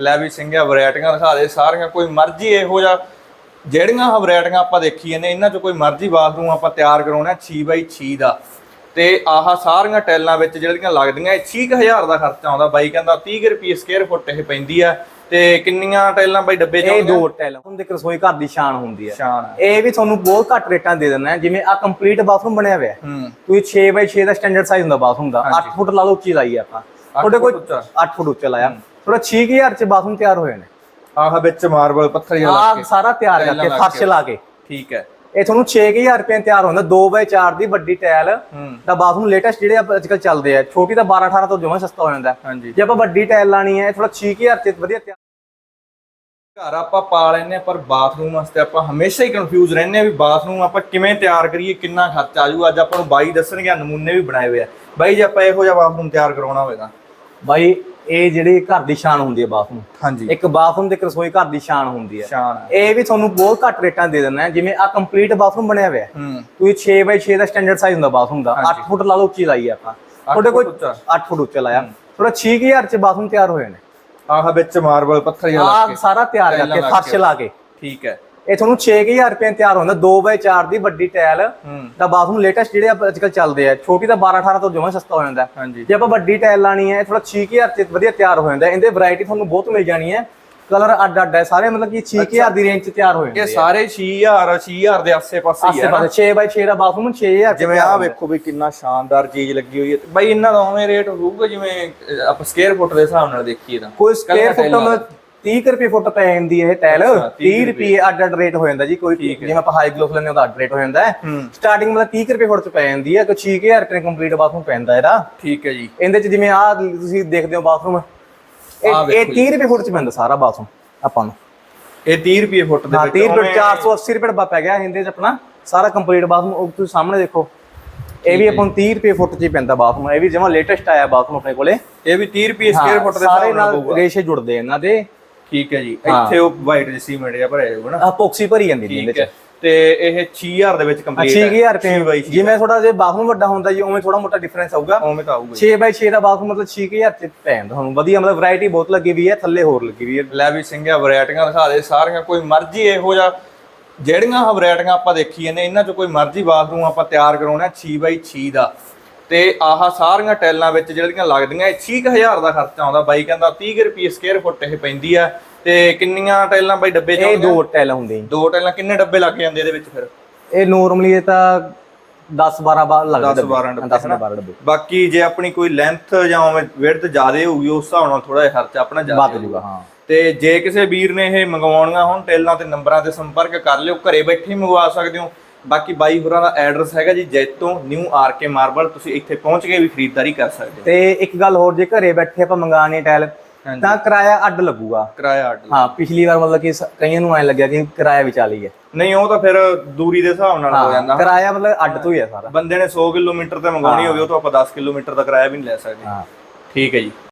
ਲੈ ਵੀ ਸਿੰਘਿਆ ਵੈਰਾਈਟੀਆਂ ਦਿਖਾ ਦੇ ਸਾਰੀਆਂ ਕੋਈ ਮਰਜ਼ੀ ਇਹੋ ਜਿਹਾ ਜਿਹੜੀਆਂ ਵੈਰਾਈਟੀਆਂ ਆਪਾਂ ਦੇਖੀਆਂ ਨੇ ਇਹਨਾਂ ਚੋਂ ਕੋਈ ਮਰਜ਼ੀ ਬਾਥਰੂਮ ਆਪਾਂ ਤਿਆਰ ਕਰਾਉਣਾ 6x6 ਦਾ। ਤੇ ਆਹ ਸਾਰੀਆਂ ਟੈਲਾਂ ਵਿੱਚ ਜਿਹੜੀਆਂ ਲੱਗਦੀਆਂ ਇਹ 60000 ਦਾ ਖਰਚਾ ਆਉਂਦਾ ਬਾਈ ਕਹਿੰਦਾ 30 ਰੁਪਏ ਸਕੁਅਰ ਫੁੱਟ ਇਹ ਪੈਂਦੀ ਆ। ਤੇ ਕਿੰਨੀਆਂ ਟੈਲਾਂ ਬਾਈ ਡੱਬੇ ਚ ਇਹ? ਦੋ ਟੈਲ ਹੁੰਦੇ ਰਸੋਈ ਘਰ ਦੀ ਸ਼ਾਨ ਹੁੰਦੀ ਆ। ਇਹ ਵੀ ਤੁਹਾਨੂੰ ਬਹੁਤ ਘੱਟ ਰੇਟਾਂ ਦੇ ਦਿੰਦਾ ਜਿਵੇਂ ਆ ਕੰਪਲੀਟ ਬਾਥਰੂਮ ਬਣਿਆ ਹੋਇਆ ਤੁਸੀਂ 6x6 ਦਾ ਸਟੈਂਡਰਡ ਸਾਈਜ਼ ਹੁੰਦਾ ਬਾਥਰੂਮ ਦਾ 8 ਫੁੱਟ ਲਾ ਲਓ ਉੱਚੀ ਲਾਈ ਆਪਾਂ। ਤੁਹਾਡੇ ਕੋਲ ਫੁੱਟ ਉੱਚਾ। 8 ਫੁੱਟ ਉੱਚਾ ਲਾਇਆ। ਥੋੜਾ 6000 ਚ ਬਾਥਰੂਮ ਤਿਆਰ ਹੋਏ ਨੇ। ਆਹ ਵਿੱਚ ਮਾਰਬਲ ਪੱਥਰ ਜਿਹਾ ਲੱਗ ਕੇ। ਸਾਰਾ ਤਿਆਰ ਕਰਕੇ ਫਰਸ਼। ਲਾ ਕੇ। ਠੀਕ ਹੈ। ਇਹ ਤੁਹਾਨੂੰ 6000 ਰੁਪਏ ਤਿਆਰ ਹੁੰਦਾ 2x4 ਦੀ ਵੱਡੀ ਟਾਇਲ। ਦਾ ਬਾਥਰੂਮ ਲੇਟੈਸਟ ਜਿਹੜੇ ਅੱਜਕੱਲ ਚੱਲਦੇ ਆ ਛੋਟੀ ਤਾਂ 12 18 ਤੋਂ ਜਮਾਂ ਸਸਤਾ ਹੋ ਜਾਂਦਾ। ਜੇ ਆਪਾਂ ਵੱਡੀ ਟਾਇਲ ਲਾਣੀ ਹੈ ਥੋੜਾ 6000 ਚ ਵਧੀਆ ਤਿਆਰ। ਘਰ ਆਪਾਂ ਪਾ ਲੈਨੇ ਆ ਪਰ ਬਾਥਰੂਮ ਵਾਸਤੇ ਆਪਾਂ ਹਮੇਸ਼ਾ ਹੀ ਕਨਫਿਊਜ਼ ਰਹਿੰਦੇ ਆ ਵੀ ਬਾਥਰੂਮ ਆਪਾਂ ਕਿਵੇਂ ਤਿਆਰ ਕਰੀਏ ਕਿੰਨਾ ਖਰਚਾ ਆਜੂ। ਅੱਜ ਆਪਾਂ ਨੂੰ ਬਾਈ ਦੱਸਣਗੇ ਨਮੂਨੇ ਵੀ ਬਣਾਏ ਹੋਏ ਆ। ਬਾਈ ਜੇ ਆਪਾਂ ਇਹੋ ਜਿਹਾ ਬਾਥਰੂਮ ਤਿਆਰ ਕਰਾਉਣਾ ਹੋਵੇ ਤਾਂ। ਬਾਈ ਇਹ ਜਿਹੜੀ ਘਰ ਦੀ ਸ਼ਾਨ ਹੁੰਦੀ ਹੈ ਬਾਥਰੂਮ। ਹਾਂਜੀ। ਇੱਕ ਬਾਥਰੂਮ ਤੇ ਇੱਕ ਰਸੋਈ ਘਰ ਦੀ ਸ਼ਾਨ ਹੁੰਦੀ ਹੈ। ਸ਼ਾਨ। ਇਹ ਵੀ ਤੁਹਾਨੂੰ ਬਹੁਤ ਘੱਟ ਰੇਟਾਂ ਦੇ ਦਿੰਦਾ ਹੈ। ਜਿਵੇਂ ਆ ਕੰਪਲੀਟ ਬਾਥਰੂਮ ਬਣਿਆ ਹੋਇਆ ਹੈ। ਹੂੰ। ਤੁਸੀਂ 6x6 ਦਾ ਸਟੈਂਡਰਡ ਸਾਈਜ਼ ਹੁੰਦਾ ਬਾਥਰੂਮ ਦਾ। 8 ਫੁੱਟ ਲਾ ਲਓ ਉੱਚੀ ਲਾਈ ਹੈ ਆਪਾਂ। ਤੁਹਾਡੇ ਫੁੱਟ ਉੱਚਾ। 8 ਫੁੱਟ ਉੱਚਾ ਲਾਇਆ। ਥੋੜਾ 6000 ਚ ਬਾਥਰੂਮ ਤਿਆਰ ਹੋਏ ਨੇ। ਆਹ ਵਿੱਚ ਮਾਰਬਲ ਪੱਥਰ ਜਿਹਾ ਲੱਗ ਆ ਕੇ। ਸਾਰਾ ਤਿਆਰ ਟਾਈਲਾਂ ਕਰਕੇ ਫਰਸ਼ ਕੇ। ਲਾ ਕੇ। ਠੀਕ ਹੈ। ਇਹ ਤੁਹਾਨੂੰ 6000 ਰੁਪਏ ਤਿਆਰ ਹੁੰਦਾ 2x4 ਦੀ ਵੱਡੀ ਟਾਇਲ ਦਾ ਬਾਥਰੂਮ ਲੇਟੈਸਟ ਜਿਹੜੇ ਆਪਾਂ ਅੱਜਕੱਲ ਚੱਲਦੇ ਆ ਛੋਟੀ ਤਾਂ 12 18 ਤੋਂ ਜਮਾਂ ਸਸਤਾ ਹੋ ਜਾਂਦਾ। ਜੇ ਆਪਾਂ ਵੱਡੀ ਟਾਇਲ ਲਾਣੀ ਹੈ ਇਹ ਥੋੜਾ 6000 ਚ ਵਧੀਆ ਤਿਆਰ ਹੋ ਜਾਂਦਾ। ਇਹਦੇ ਵੈਰਾਈਟੀ ਤੁਹਾਨੂੰ ਬਹੁਤ ਮਿਲ ਜਾਣੀ ਹੈ। ਕਲਰ ਅੱਡ ਅੱਡ ਹੈ ਸਾਰੇ ਮਤਲਬ ਕਿ 6000 ਦੀ ਰੇਂਜ ਚ ਤਿਆਰ ਹੋ ਜਾਂਦੇ ਇਹ ਸਾਰੇ 6000 6000 ਦੇ ਆਸੇ-ਪਾਸੇ ਹੀ ਆਸੇ ਹੈ ਨਾ। ਪਾਸੇ 6x6 ਦਾ ਬਾਥਰੂਮ 6000 ਜਿਵੇਂ ਆਹ ਵੇਖੋ ਵੀ ਕਿੰਨਾ ਸ਼ਾਨਦਾਰ ਚੀਜ਼ ਲੱਗੀ ਹੋਈ ਹੈ। ਤੇ ਬਾਈ ਇਹਨਾਂ ਦਾ ਉਵੇਂ ਰੇਟ ਹੋਊਗਾ ਜਿਵੇਂ ਆਪਾਂ ਸਕੁਅਰ ਫੁੱਟ ਦੇ ਹਿਸਾਬ ਨਾਲ ਦੇਖੀਏ ਤਾਂ। ਕੋਈ ਸਕੁਅਰ ਫੁੱਟ। ਮਤਲਬ 30 ਰੁਪਏ ਫੁੱਟ ਪੈ ਜਾਂਦੀ ਹੈ ਇਹ ਟਾਇਲ ਅੱਛਾ, 30 ਰੁਪਏ। ਅੱਡ ਅੱਡ ਰੇਟ ਹੋ ਜਾਂਦਾ ਜੀ ਕੋਈ ਜਿਵੇਂ ਆਪਾਂ ਹਾਈ ਗਲੋਸ ਲੈਂਦੇ ਹਾਂ ਤਾਂ ਅੱਡ ਰੇਟ ਹੋ ਜਾਂਦਾ ਸਟਾਰਟਿੰਗ ਮਤਲਬ 30 ਰੁਪਏ ਫੁੱਟ ਚ ਪੈ ਜਾਂਦੀ ਹੈ ਕੋਈ 6000 ਰੁਪਏ ਕੰਪਲੀਟ ਬਾਥਰੂਮ ਪੈਂਦਾ ਇਹਦਾ। ਠੀਕ ਹੈ ਜੀ। ਇਹਦੇ ਚ ਜਿਵੇਂ ਆਹ ਤੁਸੀਂ ਦੇਖਦੇ ਹੋ ਬਾਥਰੂਮ ਇਹ ਆਹ ਇਹ ਵੇਖੋ 30 ਰੁਪਏ ਫੁੱਟ ਚ ਪੈਂਦਾ ਸਾਰਾ ਬਾਥਰੂਮ ਆਪਾਂ ਨੂੰ। ਇਹ 30 ਰੁਪਏ ਫੁੱਟ ਦੇ ਵਿੱਚ 30 ਰੁਪਏ ਉਵੇਂ- 480 ਰੁਪਏ ਡੱਬਾ ਪੈ ਗਿਆ ਇਹਦੇ ਚ ਆਪਣਾ ਸਾਰਾ ਕੰਪਲੀਟ ਬਾਥਰੂਮ ਉਹ ਤੁਸੀਂ ਸਾਹਮਣੇ ਦੇਖੋ। ਇਹ ਵੀ ਆਪਾਂ ਨੂੰ 30 ਰੁਪਏ ਫੁੱਟ ਚ ਹੀ ਪੈਂਦਾ ਬਾਥਰੂਮ ਇਹ ਵੀ ਜਮਾ ਲੇਟੈਸਟ ਆਇਆ ਬਾਥਰੂਮ ਆਪਣੇ ਕੋਲੇ। ਇਹ ਵੀ 30 ਰੁਪਏ ਸਕੁਅਰ ਫੁੱਟ ਦੇ ਸਾਰੇ ਨਾਲ ਰੇਸ਼ੇ ਜੁੜਦੇ ਇਹਨਾਂ ਦੇ। ਠੀਕ ਹੈ ਜੀ। ਹਾਂ। ਇੱਥੇ ਉਹ ਵਾਈਟ ਜਿਹਾ ਸੀਮੈਂਟ ਜਿਹਾ ਭਰਿਆ ਹੋਊਗਾ ਨਾ। ਆ ਪੌਕਸੀ ਭਰੀ ਜਾਂਦੀ ਜੀ ਇਹਦੇ ਠੀਕ ਚ ਹੈ। ਤੇ ਇਹ 6000 ਦੇ ਵਿੱਚ ਕੰਪਲੀਟ 6000 ਰੁਪਏ ਜਿਵੇਂ ਥੋੜਾ ਜੇ ਬਾਥਰੂਮ ਵੱਡਾ ਹੁੰਦਾ ਜੀ ਉਵੇਂ ਥੋੜਾ ਮੋਟਾ ਡਿਫਰੈਂਸ ਆਊਗਾ। ਉਵੇਂ ਤਾਂ ਆਊਗਾ ਜੀ। 6 ਬਾਈ 6 ਦਾ ਬਾਥਰੂਮ ਮਤਲਬ 6000 ਚ ਪੈ ਜਾਂਦਾ ਤੁਹਾਨੂੰ। ਵਧੀਆ ਮਤਲਬ ਵੈਰਾਈਟੀ ਬਹੁਤ ਲੱਗੀ ਵੀ ਹੈ ਥੱਲੇ ਹੋਰ ਲੱਗੀ ਵੀ ਹੈ। ਲੈ ਵੀ ਸਿੰਘਿਆ ਵੈਰਾਈਟੀਆਂ ਦਿਖਾ ਦੇ ਸਾਰੀਆਂ ਕੋਈ ਮਰਜ਼ੀ ਇਹੋ ਜਿਹਾ ਜਿਹੜੀਆਂ ਆਹ ਵੈਰਾਈਟੀਆਂ ਆਪਾਂ ਦੇਖੀਆਂ ਨੇ ਇਹਨਾਂ ਚੋਂ ਕੋਈ ਮਰਜ਼ੀ ਬਾਥਰੂਮ ਆਪਾਂ ਤਿਆਰ ਕਰਾਉਣਾ 6x6 ਦਾ। ਤੇ ਆਹ ਸਾਰੀਆਂ ਟੈਲਾਂ ਵਿੱਚ ਜਿਹੜੀਆਂ ਲੱਗਦੀਆਂ ਇਹ 6000 ਦਾ ਖਰਚਾ ਆਉਂਦਾ ਬਾਈ ਕਹਿੰਦਾ 30 ਰੁਪਏ ਸਕੁਅਰ ਫੁੱਟ ਇਹ ਪੈਂਦੀ ਆ। ਤੇ ਕਿੰਨੀਆਂ ਟੈਲਾਂ ਬਾਈ ਡੱਬੇ ਚ ਇਹ? ਦੋ ਟੈਲ ਹੁੰਦੇ ਜੀ। ਦੋ ਟੈਲਾਂ ਕਿੰਨੇ ਡੱਬੇ ਲੱਗ ਜਾਂਦੇ ਇਹਦੇ ਵਿੱਚ ਫਿਰ? ਇਹ ਨਾਰਮਲੀ ਇਹ ਤਾਂ 10 12 ਬਾਰ ਲੱਗਦਾ 10 12 ਡੱਬੇ 10 12 ਡੱਬੇ। ਬਾਕੀ ਜੇ ਆਪਣੀ ਕੋਈ ਲੈਂਥ ਜਾਂ ਵਿਡਥ ਜ਼ਿਆਦੇ ਹੋਊਗੀ ਉਸ ਹਿਸਾਬ ਨਾਲ ਥੋੜਾ ਜਿਹਾ ਖਰਚਾ ਆਪਣਾ ਜ਼ਿਆਦਾ ਵੱਧ ਜੂਗਾ ਹਾਂ। ਤੇ ਜੇ ਕਿਸੇ ਵੀਰ ਨੇ ਇਹ ਮੰਗਵਾਉਣੀਆਂ ਹੋਣ ਟੇਲਾਂ ਤੇ ਨੰਬਰਾਂ ਤੇ ਸੰਪਰਕ ਕਰ ਲਿਓ ਘਰੇ ਬੈਠੇ ਮੰਗਵਾ ਸਕਦੇ ਹੋ। ਬਾਕੀ ਬਾਈ ਹੋਰਾਂ ਦਾ ਐਡਰੈਸ ਹੈਗਾ ਜੀ ਜੈਤੋਂ ਨਿਊ ਆਰਕੇ ਮਾਰਬਲ ਤੁਸੀਂ ਇੱਥੇ ਪਹੁੰਚ ਕੇ ਵੀ ਖਰੀਦਦਾਰੀ ਕਰ ਸਕਦੇ ਹੋ। ਤੇ ਇੱਕ ਗੱਲ ਹੋਰ ਜੇ ਘਰੇ ਬੈਠੇ ਆਪਾਂ ਮੰਗਾਣੀ ਹਾਂਜੀ। ਤਾਂ ਕਿਰਾਇਆ ਅੱਡ ਲੱਗੂਗਾ। ਕਿਰਾਇਆ ਅੱਡ ਹਾਂ ਪਿਛਲੀ ਵਾਰ ਮਤਲਬ ਕਿ ਕਈਆਂ ਨੂੰ ਐ ਲੱਗਿਆ ਕਿ ਕਿਰਾਇਆ ਵਿਚਾਲੀ ਹੈ ਨਹੀਂ ਉਹ ਤਾਂ ਫਿਰ ਦੂਰੀ ਦੇ ਹਿਸਾਬ ਨਾਲ ਹੋ ਜਾਂਦਾ। ਕਿਰਾਇਆ ਮਤਲਬ ਅੱਡ ਤੋਂ ਹੀ ਹੈ ਸਾਰਾ। ਬੰਦੇ ਨੇ 100 ਕਿਲੋਮੀਟਰ ਤੇ ਮੰਗਾਉਣੀ ਹੋਵੇ ਉਹ ਤੋਂ ਆਪਾਂ 10 ਕਿਲੋਮੀਟਰ ਦਾ ਕਿਰਾਇਆ ਵੀ ਨਹੀਂ ਲੈ ਸਕਦੇ। ਹਾਂ। ਠੀਕ ਹੈ ਜੀ।